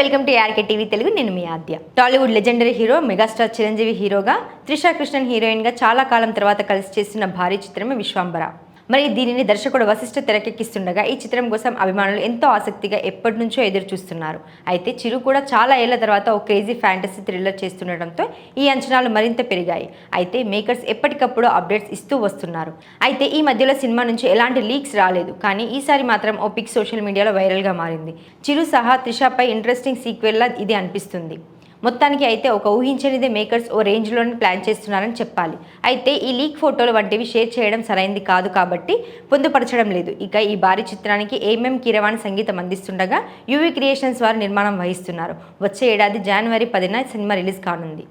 Welcome to RK TV Telugu. నేను మీ Aadya. Tollywood legendary hero megastar Chiranjeevi హీరోగా త్రిషా కృష్ణన్ హీరోయిన్గా చాలా కాలం తర్వాత కలిసి చేస్తున్న భారీ చిత్రమే విశ్వాంబర. మరి దీనిని దర్శకుడు వశిష్ఠ తెరకెక్కిస్తుండగా ఈ చిత్రం కోసం అభిమానులు ఎంతో ఆసక్తిగా ఎప్పటి నుంచో ఎదురు చూస్తున్నారు. అయితే చిరు కూడా చాలా ఏళ్ళ తర్వాత ఒక క్రేజీ ఫ్యాంటసీ థ్రిల్లర్ చేస్తుండటంతో ఈ అంచనాలు మరింత పెరిగాయి. అయితే మేకర్స్ ఎప్పటికప్పుడు అప్డేట్స్ ఇస్తూ వస్తున్నారు. అయితే ఈ మధ్యలో సినిమా నుంచి ఎలాంటి లీక్స్ రాలేదు. కానీ ఈసారి మాత్రం ఓ పిక్ సోషల్ మీడియాలో వైరల్గా మారింది. చిరు సహా త్రిషాపై ఇంట్రెస్టింగ్ సీక్వెల్లా ఇది అనిపిస్తుంది. మొత్తానికి అయితే ఒక ఊహించనిదే మేకర్స్ ఓ రేంజ్లోనే ప్లాన్ చేస్తున్నారని చెప్పాలి. అయితే ఈ లీక్ ఫోటోలు వంటివి షేర్ చేయడం సరైంది కాదు కాబట్టి పొందుపరచడం లేదు. ఇక ఈ భారీ చిత్రానికి ఏఎంఎం కీరవాణి సంగీతం అందిస్తుండగా యూవీ క్రియేషన్స్ వారు నిర్మాణం వహిస్తున్నారు. వచ్చే ఏడాది జనవరి పదిన సినిమా రిలీజ్ కానుంది.